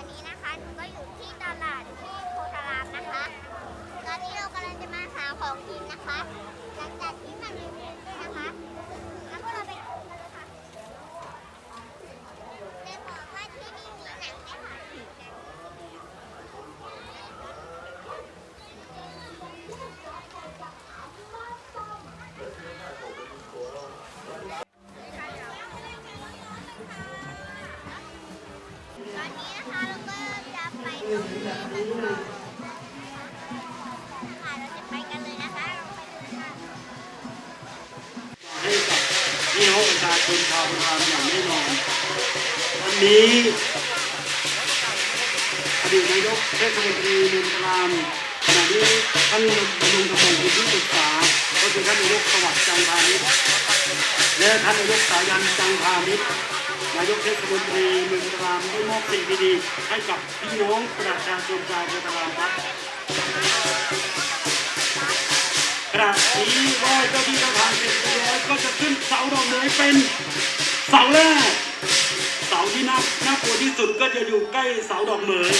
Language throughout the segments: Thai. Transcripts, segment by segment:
วันนี้นะคะหนูก็อยู่ที่ตลาดที่โพธารามนะคะ ตอนนี้เรากำลังจะมาหาของกินนะคะ หลังจากที่ พี่น้องประชาชนชาวบุรีรัมอย่างแน่นอน วันนี้อดีตนายกเทศมนตรีเมืองตรามขณะนี้ท่านดำรงตำแหน่งเป็นที่ปรึกษาก็คือท่านนายกสวัสดิ์จังพานิชและท่านนายกสายันจังพานิชนายกเทศมนตรีเมืองตรามได้มอบสิ่งดีๆให้กับพี่น้องประชาชนชาวบุรีรัมครับ เสาดอกไม้เป็นเสาแรกเสาที่น่าน่ากลัวที่สุดก็จะอยู่ใกล้เสาดอกเหมย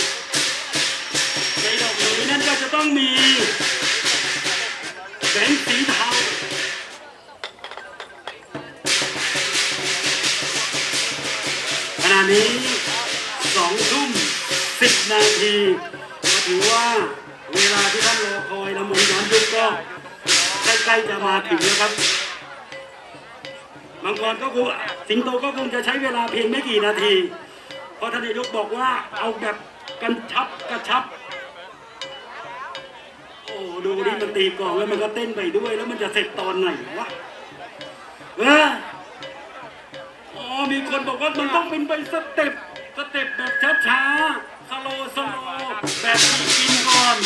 ในดอกเหมยนั้นก็จะต้องมีแสงสีเทาขณะนี้สองทุ่มสิบนาทีถือว่าเวลาที่ท่านรอคอยละมุนย้อนยุคก็ใกล้ๆจะมาถึงแล้วครับ มังกรก็คงสิงโตก็คงจะใช้เวลาเพียงไม่กี่นาที เพราะท่านนายกบอกว่าเอาแบบกันชับกระชับ โอ้ดูนี่มันตีกลองแล้วมันก็เต้นไปด้วย แล้วมันจะเสร็จตอนไหนวะเอออ๋อมีคนบอกว่ามันต้องเป็นไปสเต็ปสเต็ปแบบช้าๆสโลสโลแบบมีกินก่อน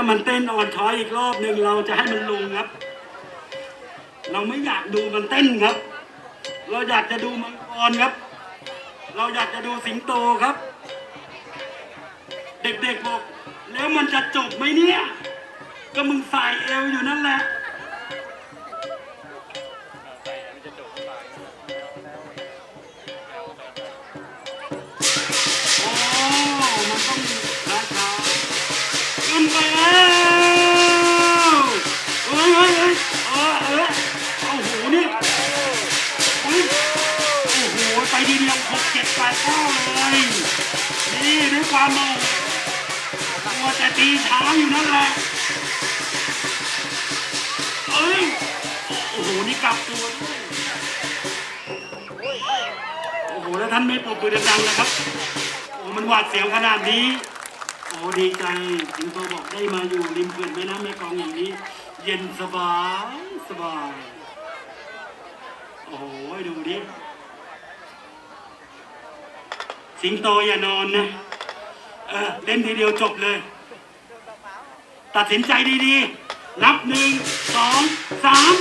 ามันเต้นอ่อนช้อยอีกรอบหนึ่งเราจะให้มันลงครับ เราไม่อยากดูมันเต้นครับ เราอยากจะดูมังกรครับ เราอยากจะดูสิงโตครับ เด็กๆบอกแล้วมันจะจบไหมเนี่ย ก็มึงใส่เอวอยู่นั่นแหละ นี่ด้วยความเมาตัวแต่ตีช้าอยู่นั่นแหละเอ้ย โอ้โห นี่กลับตัวด้วยโอ้โห แล้วท่านไม่ปรบมือดังๆนะครับ โอ้มันหวาดเสียวขนาดนี้ โอ้ดีใจสิงโตบอกได้มาอยู่ริมเขื่อนแม่น้ำแม่กองอย่างนี้ เย็นสบายสบาย โอ้โห ดูดิ สิงโตอย่านอนนะ เล่นทีเดียวจบเลย ตัดสินใจดีๆ นับหนึ่งสองสาม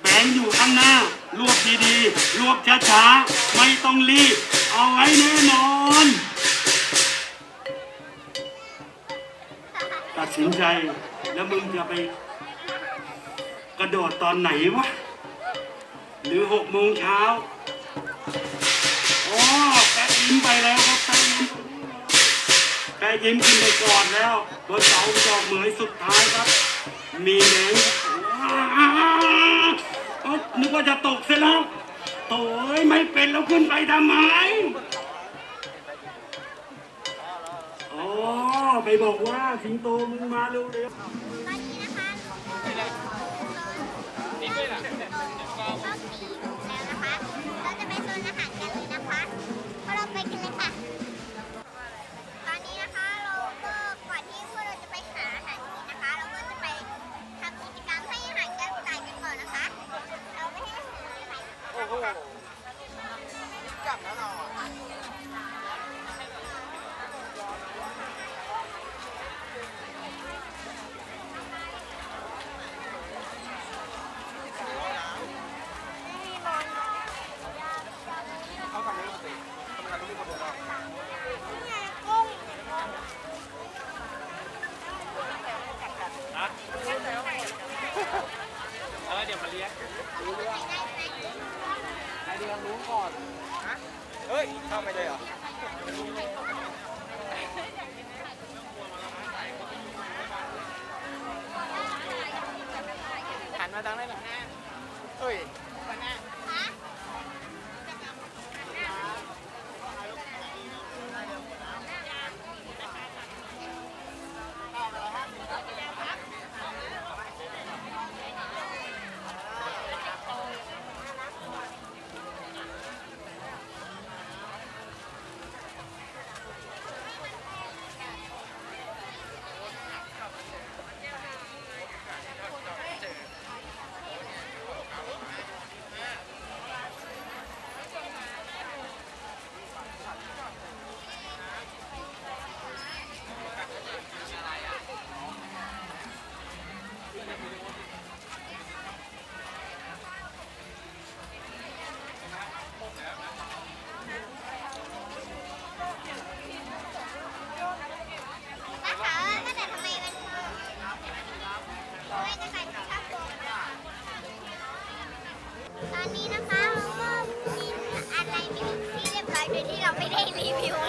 แบงอยู่ข้างหน้า รวบดีๆ รวบช้าๆ ไม่ต้องรีบ เอาไว้แน่นอน ตัดสินใจแล้วมึงจะไป กระโดดตอนไหนวะ หรือหกโมงเช้าอ๋อ ยิ้มไปแล้วครับแปะยิ้มแปะยิ้มขึ้นไปก่อนแล้วบนเสาดอกเหมยสุดท้ายครับ มีแหงเอ้านึกว่าจะตกเสียแล้วโอ้ยไม่เป็นแล้วขึ้นไปทำไมอ๋อไปบอกว่าสิงโตมึงมาเร็วๆ เฮ้ยข้าไม่ได้เหรอหันมาทางนั้นหน่อเฮ้ย รไม่รู้ที่เรียบร้อยโดยที่เราไม่ได้รีวิวเลยนะคะ